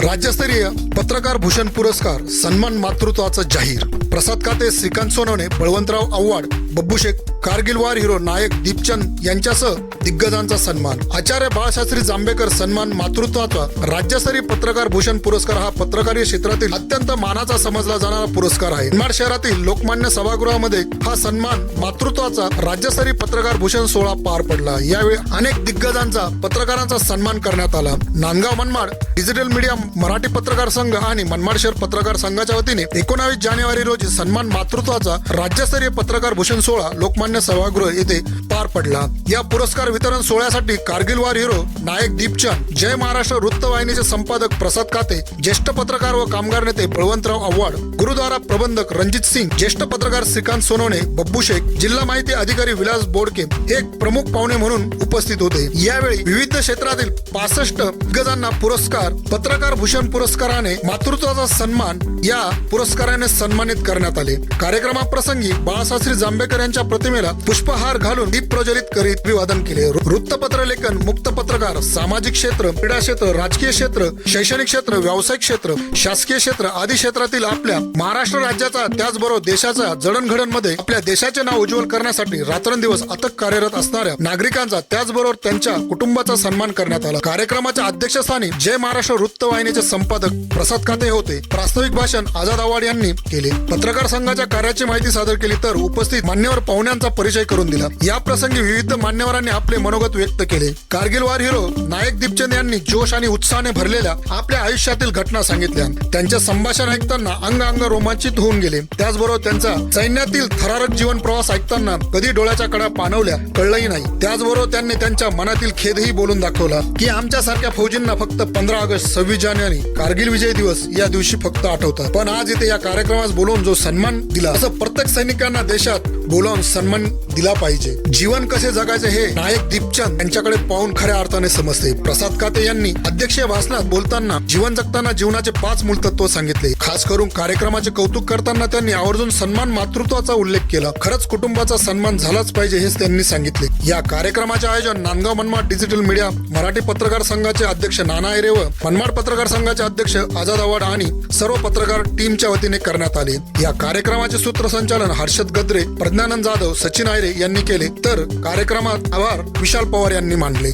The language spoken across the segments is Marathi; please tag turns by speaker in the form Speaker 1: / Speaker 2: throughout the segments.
Speaker 1: राज्यस्तरीय पत्रकार भूषण पुरस्कार सन्मान मातृत्वाचा जाहीर. प्रसाद काते श्रीकांत सोनवणे बळवंतराव आव्हाड बब्बू शेख कारगिल वार हिरो नायक दीपचंद यांच्यासह दिग्गजांचा सन्मान. आचार्य बाळशास्त्री जांभेकर सन्मान मातृत्वाचा. राज्यस्तरीय पत्रकार भूषण पुरस्कार हा पत्रकारीय क्षेत्रातील अत्यंत मानाचा समजला जाणारा पुरस्कार आहे. मनमाड शहरातील लोकमान्य सभागृहामध्ये हा सन्मान मातृत्वाचा राज्यस्तरीय पत्रकार भूषण सोहळा पार पडला. यावेळी अनेक दिग्गजांचा पत्रकारांचा सन्मान करण्यात आला. नांदगाव मनमाड डिजिटल मीडिया मराठी पत्रकार संघ आणि मनमाड शहर पत्रकार संघाच्या वतीने एकोणावीस जानेवारी रोजी सन्मान मातृत्वाचा राज्यस्तरीय पत्रकार भूषण सोहळा लोकमान्य सभागृह येथे पार पडला. या पुरस्कार वितरण सोहळ्यासाठी कारगिल वार हिरो नायक दीपचंद जय महाराष्ट्र वृत्तवाहिनीचे संपादक प्रसाद काते ज्येष्ठ पत्रकार व कामगार नेते बळवंतराव आव्हाड गुरुद्वारा प्रबंधक रणजित सिंग ज्येष्ठ पत्रकार श्रीकांत सोनवणे बब्बू शेख जिल्हा माहिती अधिकारी विलास बोडके एक प्रमुख पाहुणे म्हणून उपस्थित होते. यावेळी विविध क्षेत्रातील पासष्ट गजांना पुरस्कार पत्रकार भूषण पुरस्काराने मातृत्वाचा सन्मान या पुरस्काराने सन्मानित करण्यात आले. कार्यक्रमाप्रसंगी बाळाशास्त्री जांभेकर यांच्या प्रतिमेला पुष्पहार घालून दीप प्रज्वलित करीत अभिवादन केले. वृत्तपत्र लेखन मुक्त पत्रकार सामाजिक क्षेत्र क्रीडा क्षेत्र राजकीय क्षेत्र शैक्षणिक क्षेत्र व्यावसायिक क्षेत्र शासकीय क्षेत्र आदी क्षेत्रातील आपल्या महाराष्ट्र राज्याचा त्याचबरोबर देशाच्या जडणघडणमध्ये आपल्या देशाचे नाव उज्ज्वल करण्यासाठी रात्रंदिवस अथक कार्यरत असणाऱ्या नागरिकांचा त्याचबरोबर त्यांच्या कुटुंबाचा सन्मान करण्यात आला. कार्यक्रमाच्या अध्यक्षस्थानी जय महाराष्ट्र वृत्तवाहिनी वृत्तवाहिनीचे संपादक प्रसाद काते होते. प्रास्ताविक भाषण आझाद आव्हाड यांनी केले. पत्रकार संघाच्या कार्याची माहिती सादर केली तर उपस्थित मान्यवर पाहुण्यांचा परिचय करून दिला. या प्रसंगी विविध मान्यवरांनी आपले मनोगत व्यक्त केले. कारगिल वार हिरो नायक दीपचंद यांनी जोश आणि उत्साहाने भरलेल्या आपल्या आयुष्यातील घटना सांगितल्या. त्यांचे संभाषण ऐकताना अंग अंग रोमांचित होऊन गेले. त्याचबरोबर त्यांचा सैन्यातील थरारक जीवन प्रवास ऐकताना कधी डोळ्याच्या कडा पाणवल्या कळलंही नाही. त्याचबरोबर त्यांनी त्यांच्या मनातील खेदही बोलून दाखवला की आमच्या सारख्या फौजींना फक्त पंधरा ऑगस्ट सव्वीस जानेवारी कारगिल विजय दिवस या दिवशी फक्त आठवतात. पण आज इथे या कार्यक्रमास बोलवून जो सन्मान दिला असं प्रत्येक सैनिकांना देशात बोलावून सन्मान दिला पाहिजे. जीवन कसे जगायचे हे नायक दीपचंद यांच्याकडे पाहून खऱ्या अर्थाने समजते. प्रसाद काते यांनी अध्यक्षीय भाषणात बोलताना जीवन जगताना जीवनाचे पाच मूल तत्व सांगितले. खास करून कार्यक्रमाचे कौतुक करताना त्यांनी आवर्जून सन्मान मातृत्वाचा उल्लेख केला. खरंच कुटुंबाचा सन्मान झालाच पाहिजे हेच त्यांनी सांगितले. या कार्यक्रमाचे आयोजन नांदगाव मनमाड डिजिटल मीडिया मराठी पत्रकार संघाचे अध्यक्ष नाना एरे व मनमाड पत्रकार संघाचे अध्यक्ष आझाद आवाड आणि सर्व पत्रकार टीमच्या वतीने करण्यात आले. या कार्यक्रमाचे सूत्रसंचालन हर्षद गद्रे प्रज्ञानंद जाधव सचिन आयरे यांनी केले तर कार्यक्रमात आभार विशाल पवार यांनी मानले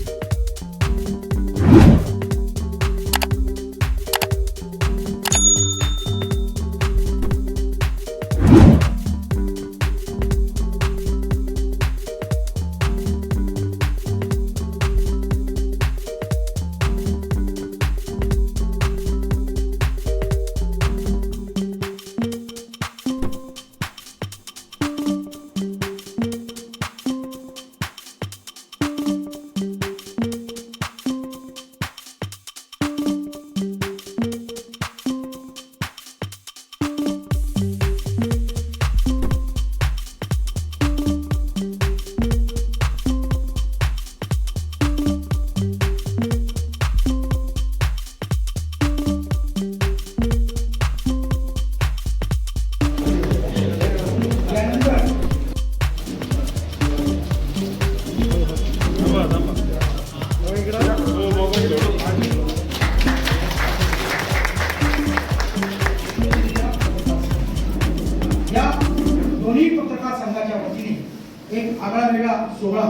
Speaker 2: वेगळा सोहळा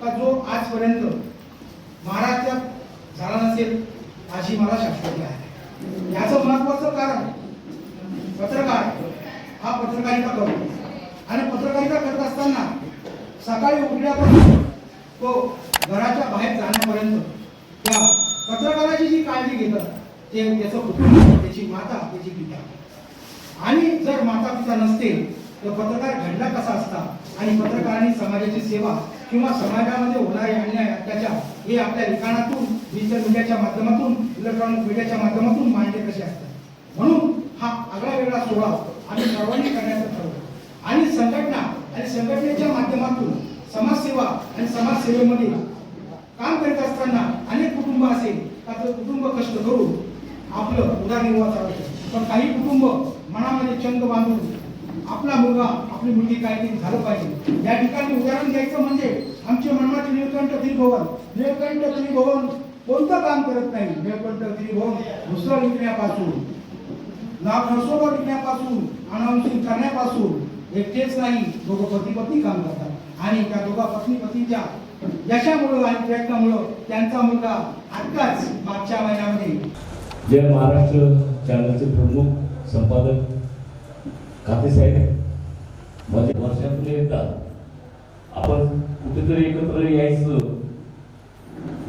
Speaker 2: का जो आजपर्यंत महाराष्ट्रात झाला नसेल अशी मला शाश्वती आहे. याचं महत्वाचं कारण पत्रकार हा पत्रकारिता करतो. आणि पत्रकारिता करत असताना सकाळी उठल्यापासून तो घराच्या बाहेर जाण्यापर्यंत त्या पत्रकाराची जी काळजी घेतात ते त्याचं कुटुंब त्याची माता त्याची पिता. आणि जर माता पिता नसतील तर पत्रकार घडला कसा असता? आणि पत्रकारांनी समाजाची सेवा किंवा समाजामध्ये होणारे अन्याय अत्याचार हे आपल्या लिखाणातून डिजिटल मीडियाच्या माध्यमातून इलेक्ट्रॉनिक मीडियाच्या माध्यमातून मांडले कसे असतात? म्हणून हा आगळा वेगळा सोहळा आम्ही सर्वांनी करण्याचं ठरवलं आणि संघटना आणि संघटनेच्या माध्यमातून समाजसेवा आणि समाजसेवेमध्ये काम करीत असताना अनेक कुटुंब असेल त्याचं कुटुंब कष्ट करून आपलं उदरनिर्वाह चालवतं. पण काही कुटुंब मनामध्ये चंग बांधून आपला मुलगा आपली मुलगी काहीतरी झालं पाहिजे. या ठिकाणी उदाहरण द्यायचं म्हणजे आमचे मनमाचे निळकंठ त्रिभुवन. निळकंठ त्रिभुवन कोणतं काम करत नाही? निळकंठ त्रिभुवन दुसरं विकण्यापासून नाव नरसोबा विकण्यापासून अनाउन्सिंग करण्यापासून. एकटेच नाही दोघं पती पत्नी काम करतात. आणि त्या दोघा पत्नी पतीच्या यशामुळं आणि प्रयत्नामुळं त्यांचा मुलगा आत्ताच मागच्या महिन्यामध्ये
Speaker 3: जय महाराष्ट्र चॅनलचे प्रमुख संपादक खाते साहेब माझे वर्षातून एकदा आपण कुठेतरी एकत्र यायचं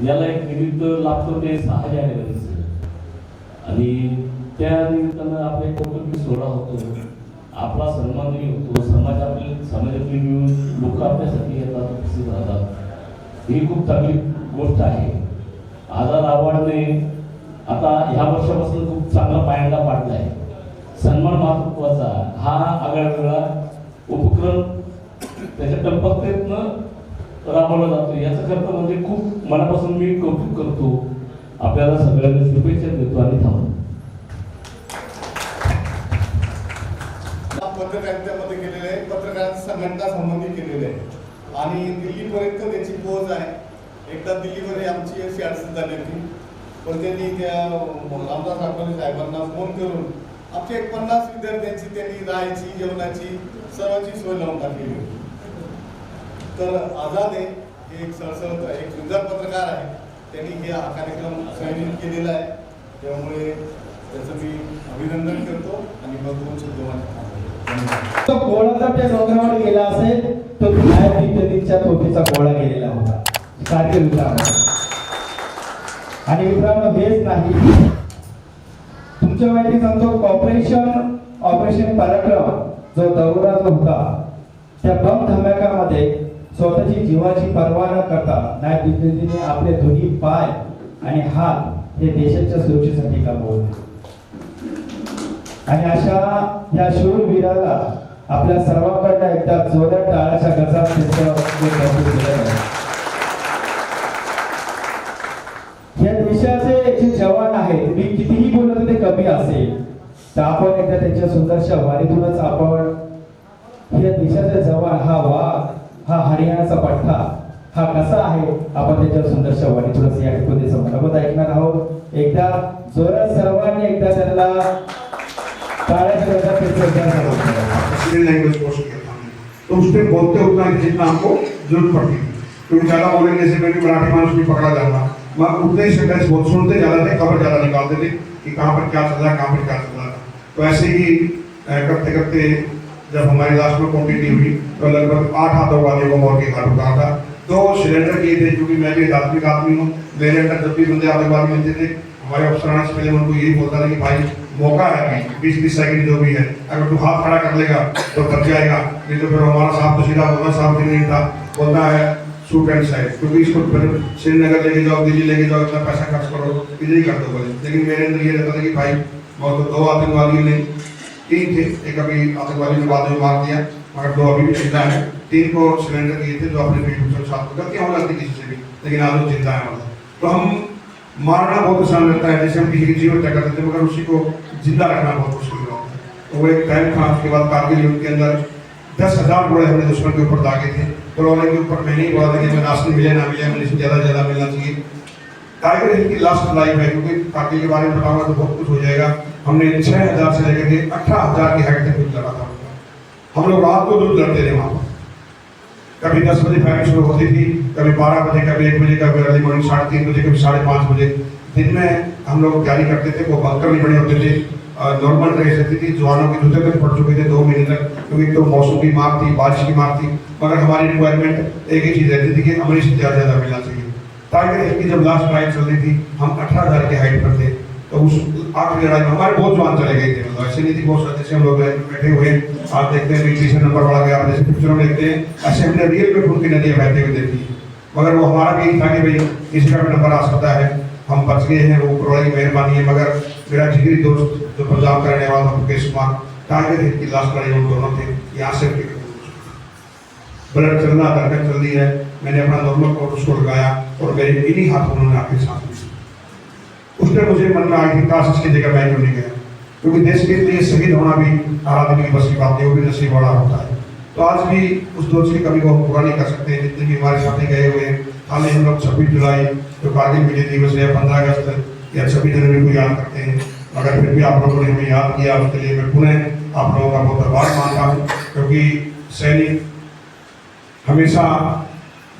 Speaker 3: याला एक निमित्त लागतो ते सहा जानेवारीचं आणि त्या निमित्तानं आपले कौटुंबिक सोहळा होतो आपला सन्मानही होतो समाजातील समाजातली मिळून लोक आपल्यासाठी येतात उपस्थित राहतात. ही खूप चांगली गोष्ट आहे. आजार अवॉर्डने आता ह्या वर्षापासून खूप चांगला पायंडा पाडला आहे सन्मान मातृत्वाचा हा आगळावेगळा उपक्रम त्याच्या कल्पकतेतनं राबवला जातो. याचं खरं म्हणजे खूप मनापासून मी कौतुक करतो. आपल्याला सगळ्यांना शुभेच्छा देतो आणि थांबतो.
Speaker 4: पत्रकारितेमध्ये केलेले आहे पत्रकार संघटना संबंधी केलेले. आहे आणि दिल्लीपर्यंत त्याची पोहोच आहे. एकदा दिल्लीमध्ये आमची अशी अडचण झाली होती. पण त्यांनी त्या रामदास आठवले साहेबांना फोन करून आमच्या एक पन्नास विद्यार्थ्यांची त्यांनी राहायची जेवणाची सर्वांची सोय लावून टाकलेली होती. तर आझाद आहे हे एक सळसळत एक सुंदर पत्रकार आहे. त्यांनी हे हा कार्यक्रम संयोजित केलेला आहे. त्यामुळे त्याचं मी अभिनंदन करतो आणि मग दोन शब्द
Speaker 5: तो गोळा जर त्या डोंगरावर गेला असेल तो विनायक टोपीचा तोफीचा गोळा गेलेला होता. सारखे आणि मित्रांनो हेच नाही. तुमच्या माहिती सांगतो कॉपरेशन ऑपरेशन पराक्रम जो दौरा जो होता त्या बम धमाक्यामध्ये स्वतःची जीवाची पर्वा न करता नायक आपले दोन्ही पाय आणि हात हे देशाच्या सुरक्षेसाठी गमावले आणि अशा या शूरवीराला आपल्या सर्वांकडनं एकदा जोरात टाळाच्या गजात त्यांचं या देशाचे जे जवान आहेत मी कितीही बोलत कमी असेल तर आपण एकदा त्यांच्या सुंदरशा वारीतूनच आपण या देशाचा जवान हा वा हा हरियाणाचा पठ्ठा हा कसा आहे? आपण त्याच्या सुंदरशा वारीतूनच या ठिकाणी मनोगत ऐकणार आहोत. एकदा जोरात सर्वांनी एकदा त्यांना टाळ्याच्या
Speaker 6: बोलते उतना जितना हमको जरूरत पड़ती क्योंकि ज़्यादा बोलेंगे से मेरी मराठी मानस भी पकड़ा जाएगा वहाँ उतने ही सेंटेंस बहुत सुनते ज़्यादा थे खबर ज़्यादा निकालते थे कि कहाँ पर क्या चल रहा है कहाँ पर क्या चल रहा। है तो ऐसे ही करते करते जब हमारी लास्ट में क्वान्टिटी हुई तो लगभग आठ आतंकवादियों को मौत के घाट उतारा था। दो सिलेंडर किए थे क्योंकि मैं भी एक आत्मिक आदमी हूँ। मेरे अंदर जब भी बंदे आतंकवादी मिलते थे हमारे अफसराना से पहले उनको यही बोलता था कि भाई मौका है अभी बीस बीस सेकंड जो भी है। अगर तू हाथ खड़ा कर लेगा तो बच जाएगा नहीं तो फिर हमारा साहब तो सीधा बोलना साहब भी नहीं था। बोलता है एंड साइड क्योंकि इसको फिर श्रीनगर लेके जाओ, दिल्ली लेके जाओ, इतना पैसा खर्च करो, इधर ही कर दो बोले लेकिन मेरे अंदर ये रहता था कि भाई वो तो दो आतंकवादियों ने, तीन थे। एक अभी आतंकवादी ने बाद में मार दिया, मगर दो अभी भी ज़िंदा है। तीन को सिलेंडर किए थे, जो अपने पीठ पर साथ गलतियाँ हो जाती किसी से भी, लेकिन आज वो ज़िंदा है तो हम मारना बहुत आसान रहता है, जैसे हम किसी की जीवन तय करते थे, मगर उसी को ज़िंदा रखना बहुत मुश्किल होता है। तो वो एक टाइम था, उसके बाद कारगिल युद्ध के अंदर दस हज़ार घोड़े हमने दुश्मन के ऊपर दागे थे। तो के ऊपर मैं नहीं बोला था कि राशन मिले, ना मिले इससे ज़्यादा से ज़्यादा मिलना चाहिए। टाइगर हिल की लास्ट लाइफ है, क्योंकि कारगिल के बारे में बताऊँगा तो बहुत कुछ हो जाएगा। हमने छह हज़ार से लेकर के अठारह हज़ार की हाइट तक युद्ध लड़ा था। हम लोग रात को युद्ध लड़ते थे वहाँ पर। कभी दस बजे फायरिंग शुरू होती थी, कभी बारह बजे, कभी एक बजे, कभी अर्ली मॉर्निंग साढ़े तीन बजे, कभी साढ़े पाँच बजे। दिन में हम लोग तैयारी करते थे, वो बंकर नहीं बने होते थे। नॉर्मल ड्रेस रहती थी, जवानों के जूते तक पड़ चुके थे दो महीने तक, क्योंकि एक तो मौसम की मार थी, बारिश की मार थी मगर हमारी रिक्वायरमेंट एक ही चीज़ रहती थी कि हमें इससे ज़्यादा ज़्यादा मिलना चाहिए। टाइगर हिल की जब लास्ट राइड चल रही थी, हम अठारह हज़ार की हाइट पर थे तो उस आखिरी लड़ाई में हमारे बहुत जवान चले गए थे। मतलब ऐसे नहीं थी बहुत सारे जैसे हम लोग बैठे हुए आप देखते हैं, पीछे नंबर बढ़ा गया जैसे पिक्चरों में देखते हैं, ऐसे हमने रियल में खून की नदियाँ बहते हुए देखी। मगर वो हमारा भी था कि भाई किसी का भी नंबर आ सकता है, हम बच गए हैं, वो की मेहरबानी है, मगर मेरा जिगरी दोस्त जो पंजाब का रहने वाला था, मुकेश कुमार टाइगर हिल की लास्ट लड़ाई हम दोनों थे, यहाँ से ब्लड चलना धड़कन चल रही है, मैंने अपना नॉर्मल कोट उसको लगाया और मेरे इन्हीं हाथों उन्होंने आखिरी साथ ली। उसने मुझे मन में आई थी काश इसकी जगह मैं क्यों नहीं गया? क्योंकि देश के लिए शहीद होना भी हर आदमी की बस की बात नहीं, वो भी नसीब वाला होता है। तो आज भी उस दोस्त की कमी को हम पूरा नहीं कर सकते, जितने भी हमारे सामने गए हुए हैं, हाल ही हम लोग छब्बीस जुलाई, जो कारगिल विजय दिवस है, पंद्रह अगस्त या छब्बीस जनवरी को याद करते हैं। मगर फिर भी आप लोगों ने हमें याद किया, उसके लिए मैं पुनः आप लोगों का बहुत आभार मानता हूँ, क्योंकि सैनिक हमेशा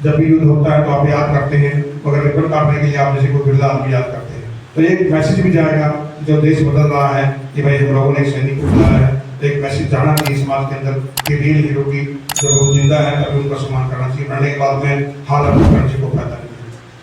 Speaker 6: जब भी युद्ध होता है तो आप याद करते हैं, मगर रिबन काटने के लिए आप जैसे कोई बिरला आदमी याद करते हैं। तो एक मैसेज भी जाएगा, जो देश बदल रहा है, कि भाई हम लोगों ने सैनिक को बुलाया है तो एक मैसेज जाना चाहिए समाज के अंदर, कि रियल हीरो की जब वो ज़िंदा है, तभी उनका सम्मान करना चाहिए। मरने के बाद में हाल अपने को फ़ायदा नहीं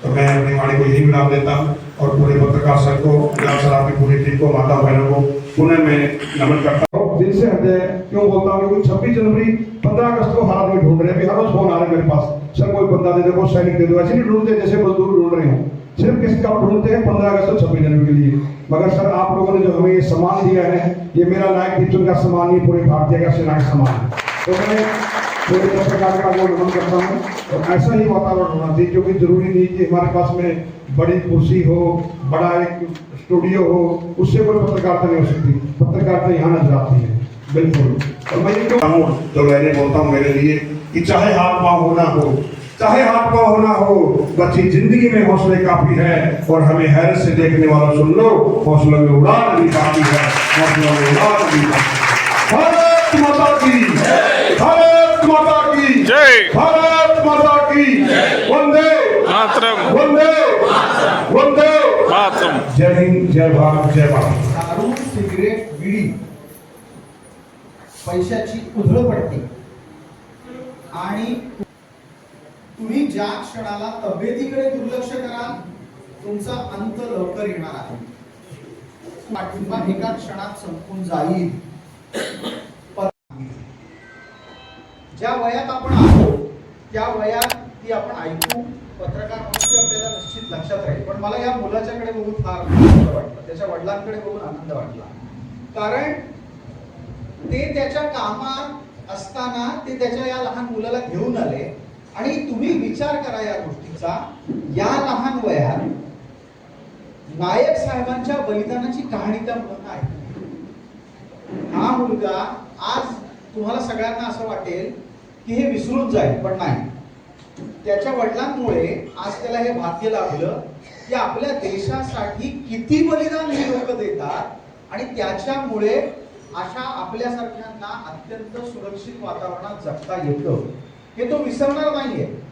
Speaker 6: तो मैं अपनी वाणी को यही विराम देता हूँ। और पूरे पत्रकार संघ को इलाम सर आपकी पूरी टीम को, माता बहनों को पुनः मैं नमन करता हूँ। दिल से हृदय क्यों बोलता हूँ? छब्बीस जनवरी पंद्रह अगस्त को हालात में ढूंढ रहे हैं। हर रोज फ़ोन आ रहे मेरे पास। सर, कोई बंदा दे दो, कोई सैनिक दे दो। ऐसे नहीं ढूंढते जैसे मजदूर ढूंढ रहे हो। सिर्फ़ किसी का ढूंढते हैं? पंद्रह अगस्त और छब्बीस जनवरी के लिए। मगर सर, आप लोगों ने जो हमें ये सम्मान दिया है, ये मेरा नायक दीपचंद का सम्मान नहीं, पूरे भारतीय का सेना का सम्मान है। तो मैं पूरे पत्रकार का वो नमन करता हूँ। और ऐसा ही वातावरण होना चाहिए क्योंकि ज़रूरी नहीं कि हमारे पास में बड़ी कुर्सी हो, बड़ा एक स्टूडियो हो, उससे कोई पत्रकारिता नहीं हो सकती। पत्रकारिता यहाँ नज़र आती है। बिल्कुल। और मैं ये क्यों जो मैंने बोलता हूँ मेरे लिए कि चाहे हाथ पाँव होना हो, चाहे हाथ पाँव होना हो, बच्ची ज़िंदगी में हौसले काफ़ी है और हमें हैरत से देखने वालों सुन लो हौसलों में उड़ान भी काफ़ी है। हौसलों में उड़ान भी काफ़ी है। भारत माता की भारत माता की।
Speaker 7: जय।
Speaker 6: भारत माता की। वंदे।
Speaker 7: मातरम।
Speaker 6: वंदे। वंदे।
Speaker 7: मातरम।
Speaker 6: जय हिंद जय भारत जय भारत।
Speaker 8: दारू सिगरेट विडी पैशाची उधळ पडते आणि तुम्ही ज्या क्षणाला तब्येतीकडे दुर्लक्ष कराल तुमचा अंत लवकर येणार आहे. पाठिंबा एका क्षणात संपून जाईल. ज्या वयात आपण आहोत त्या वयात ती आपण ऐकू पत्रकार म्हणून ती आपल्याला निश्चित लक्षात राहील. पण मला या मुलाच्याकडे बघून फार आनंद वाटला. त्याच्या वडिलांकडे बघून आनंद वाटला. कारण ते त्याच्या कामात असताना ते त्याच्या या लहान मुलाला घेऊन आले. आणि तुम्ही विचार करा या गोष्टीचा. या लहान वयात नायक साहेबांच्या बलिदानाची कहाणी त्या मुलांना ऐकली हा मुलगा आज तुम्हाला सगळ्यांना असं वाटेल की हे विसरून जाईल पण नाही. त्याच्या वडिलांमुळे आज त्याला हे भाग्य लाभलं की आपल्या देशासाठी किती बलिदान हे लोक देतात आणि त्याच्यामुळे अशा आपल्यासारख्यांना अत्यंत सुरक्षित वातावरणात जगता येतं. हे तो विसरणार नाहीये.